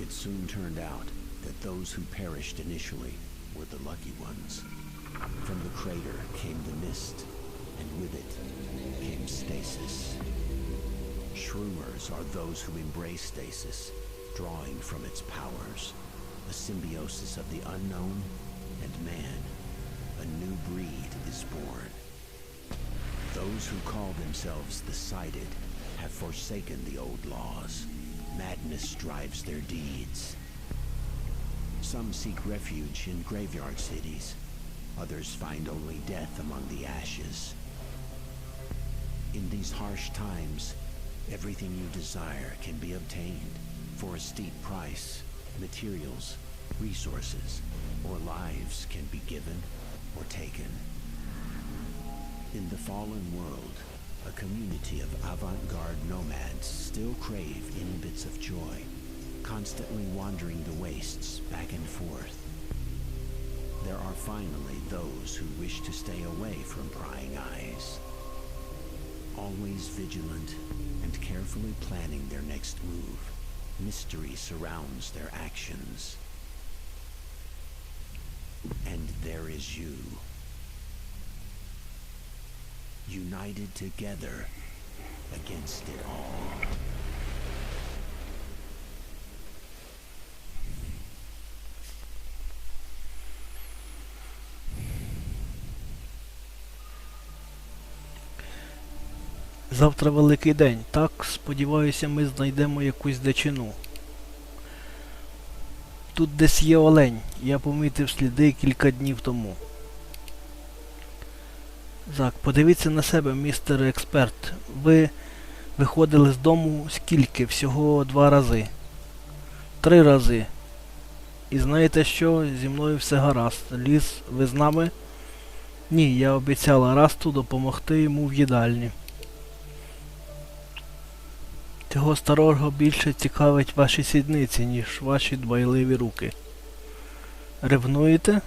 It soon turned out that those who perished initially were the lucky ones. From the crater came the mist, and with it came stasis. Shroomers are those who embrace stasis, drawing from its powers, a symbiosis of the unknown and man. A new breed is born. Those who call themselves the Sighted have forsaken the old laws. Madness drives their deeds. Some seek refuge in graveyard cities. Others find only death among the ashes. In these harsh times, everything you desire can be obtained for a steep price. Materials, resources, or lives can be given or taken. In the fallen world, a community of avant-garde nomads still crave any bits of joy, constantly wandering the wastes back and forth. There are finally those who wish to stay away from prying eyes, always vigilant and carefully planning their next move. Mystery surrounds their actions. And there is you united together against it all. Завтра великий день. Так, сподіваюся, ми знайдемо якусь дичину. Тут десь є олень. Я помітив сліди кілька днів тому. Так, подивіться на себе, містер експерт. Ви виходили з дому скільки? Всього два рази. Три рази. І знаєте що? Зі мною все гаразд. Ліс, ви з нами? Ні, я обіцяла Расту допомогти йому в їдальні. Цього старого більше цікавить ваші сідниці, ніж ваші дбайливі руки. Ревнуєте?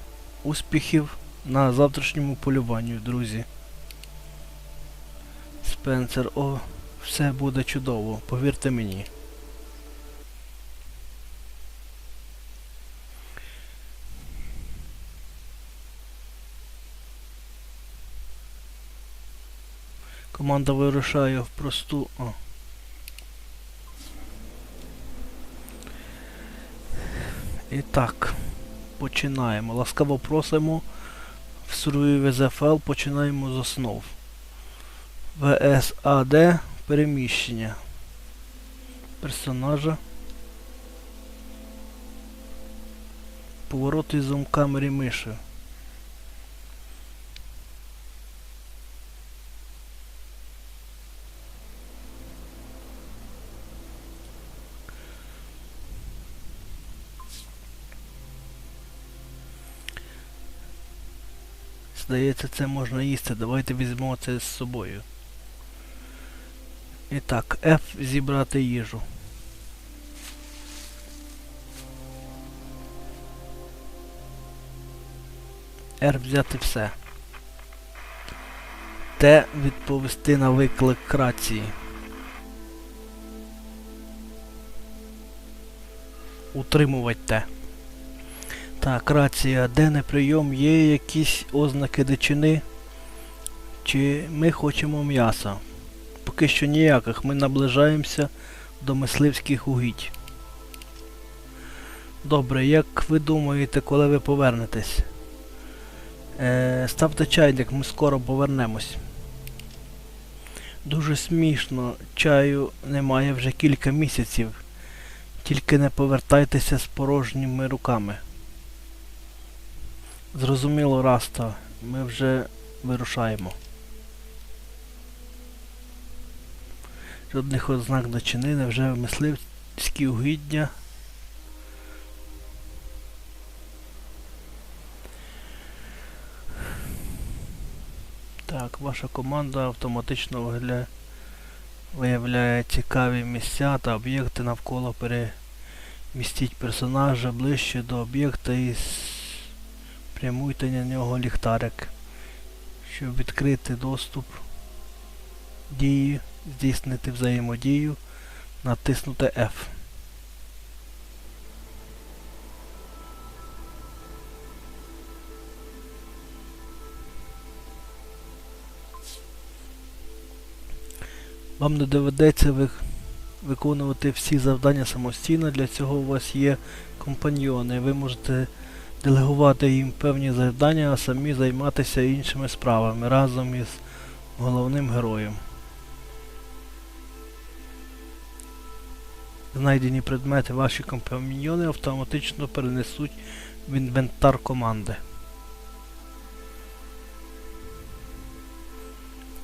Успіхів на завтрашньому полюванню, друзі. Спенсер, о, все буде чудово, повірте мені. Команда вирушає в просту. О. І так, починаємо. Ласкаво просимо в Survive ZFL починаємо з основ. VSAD переміщення персонажа. Повороти зум камері миші. Здається, це можна їсти. Давайте візьмемо це з собою. І так, F зібрати їжу. R взяти все. Т відповісти на виклик рації. Утримувати те. Так, рація, денний прийом, є якісь ознаки дичини? Чи ми хочемо м'яса? Поки що ніяких, ми наближаємося до мисливських угідь. Добре, як ви думаєте, коли ви повернетесь? Е, ставте чайник, ми скоро повернемось. Дуже смішно, чаю немає вже кілька місяців. Тільки не повертайтеся з порожніми руками. Зрозуміло, Раста, ми вже вирушаємо. Жодних ознак дочини, невже мисливські угіддя. Так, ваша команда автоматично виявляє цікаві місця та об'єкти навколо перемістіть персонажа ближче до об'єкта із спрямуйте на нього ліхтарик. Щоб відкрити доступ дії, здійснити взаємодію, натиснути F. Вам не доведеться виконувати всі завдання самостійно, для цього у вас є компаньйони. Ви можете делегувати їм певні завдання, а самі займатися іншими справами разом із головним героєм. Знайдені предмети ваші компаньйони автоматично перенесуть в інвентар команди.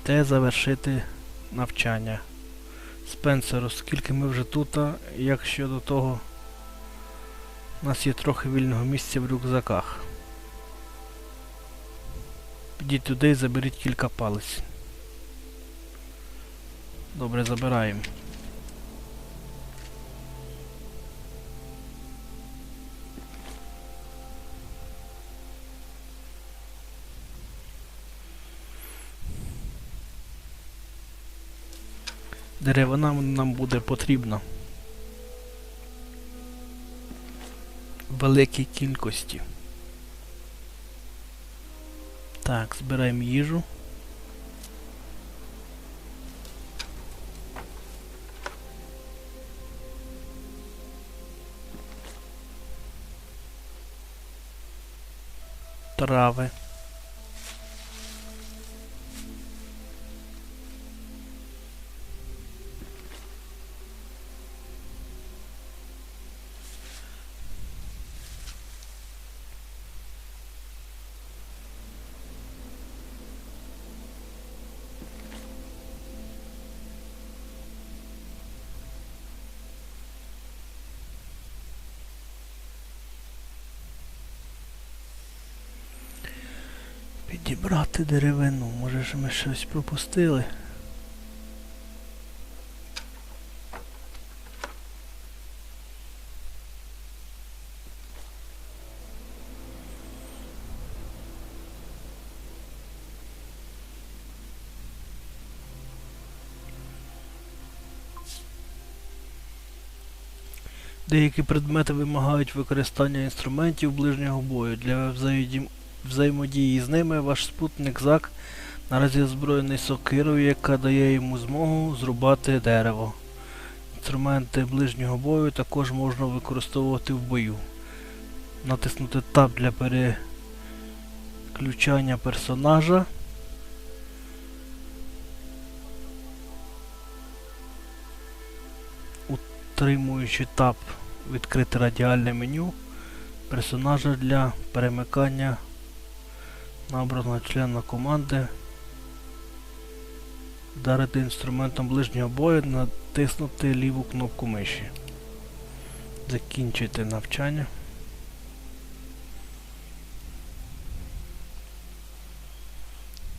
Те завершити навчання. Спенсер, оскільки ми вже тут, як щодо того, у нас є трохи вільного місця в рюкзаках. Підіть туди і заберіть кілька палець. Добре, забираємо. Деревина нам буде потрібна. Великій кількості. Так, збираємо їжу. Трави. Підібрати деревину. Може ж ми щось пропустили? Деякі предмети вимагають використання інструментів ближнього бою. Для взаємодії взаємодії з ними ваш спутник Зак наразі озброєний сокирою, яка дає йому змогу зрубати дерево. Інструменти ближнього бою також можна використовувати в бою. Натиснути Tab для переключання персонажа. Утримуючи Tab відкрити радіальне меню персонажа для перемикання на образного члена команди. Вдарити інструментом ближнього бою, натиснути ліву кнопку миші. Закінчити навчання.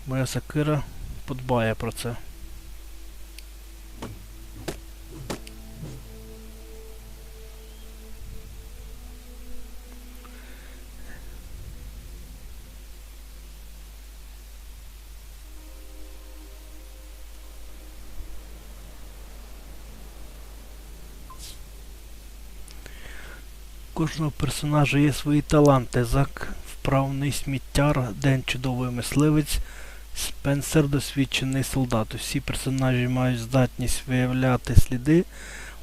Моя сакира подбає про це. Кожного персонажа є свої таланти. Зак вправний сміттяр, Ден чудовий мисливець, Спенсер досвідчений солдат. Усі персонажі мають здатність виявляти сліди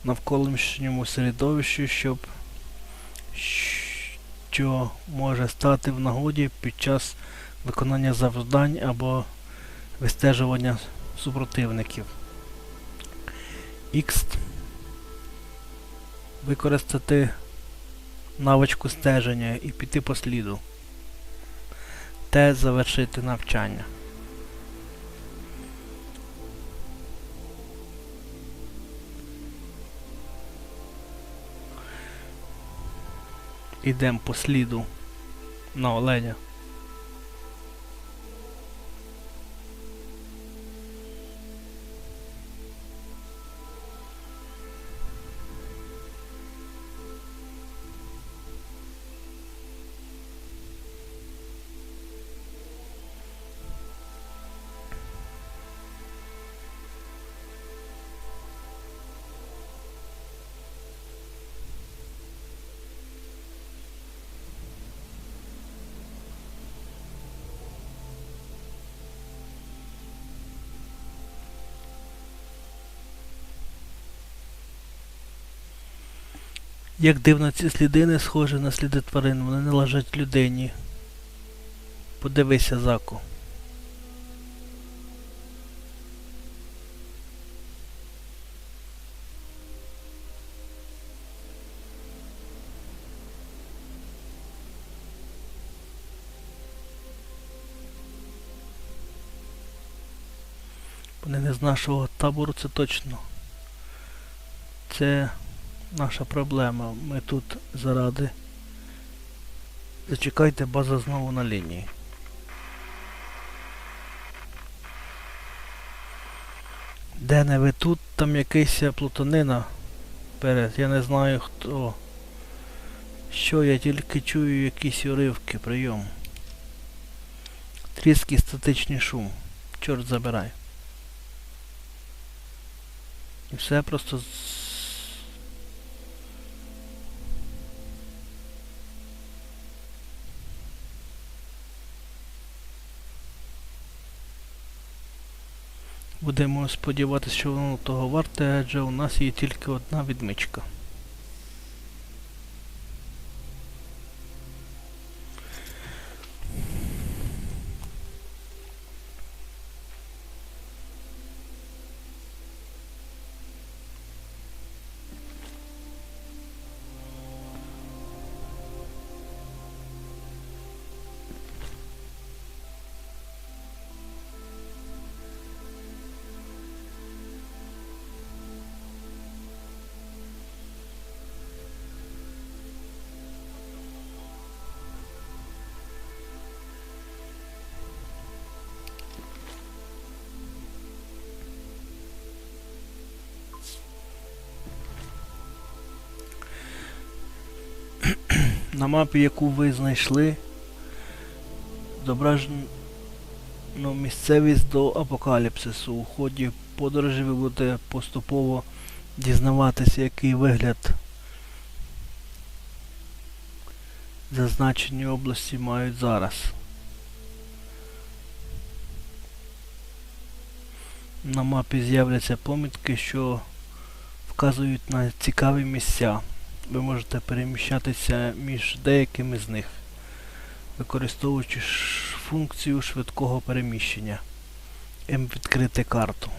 в навколишньому середовищі, щоб що може стати в нагоді під час виконання завдань або вистежування супротивників. X використати навичку стеження і піти по сліду. Т завершити навчання. Ідемо по сліду на оленя. Як дивно, ці сліди не схожі на сліди тварин, вони належать людині. Подивися, Заку. Вони не з нашого табору, це точно. Це наша проблема. Ми тут заради. Зачекайте, база знову на лінії. Де не ви тут, там якийсь плутанина перед. Я не знаю хто. Що я тільки чую якісь уривки, прийом. Тріски статичний шум. Чорт забирай. І все просто Будемо сподіватися, що воно того варте, адже у нас є тільки одна відмичка. На мапі, яку ви знайшли, зображено місцевість до апокаліпсису. У ході подорожі ви будете поступово дізнаватися, який вигляд зазначені області мають зараз. На мапі з'являться помітки, що вказують на цікаві місця. Ви можете переміщатися між деякими з них, використовуючи функцію швидкого переміщення. М відкрити карту.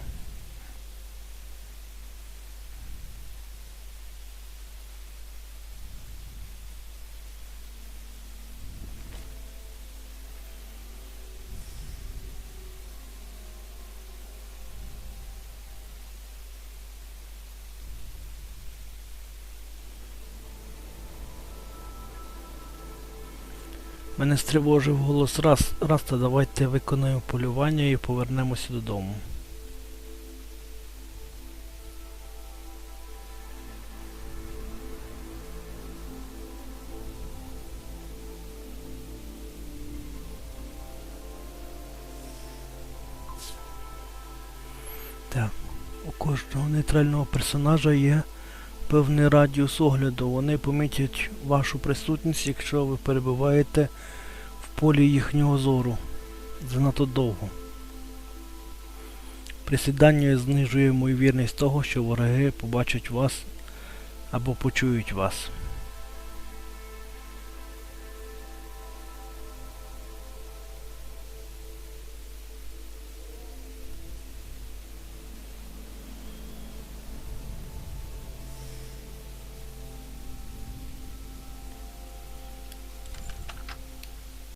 Мене стривожив голос раз, Раста, давайте виконаємо полювання і повернемося додому. Так, у кожного нейтрального персонажа є певний радіус огляду. Вони помітять вашу присутність, якщо ви перебуваєте в полі їхнього зору занадто довго. Присідання знижує ймовірність того, що вороги побачать вас або почують вас.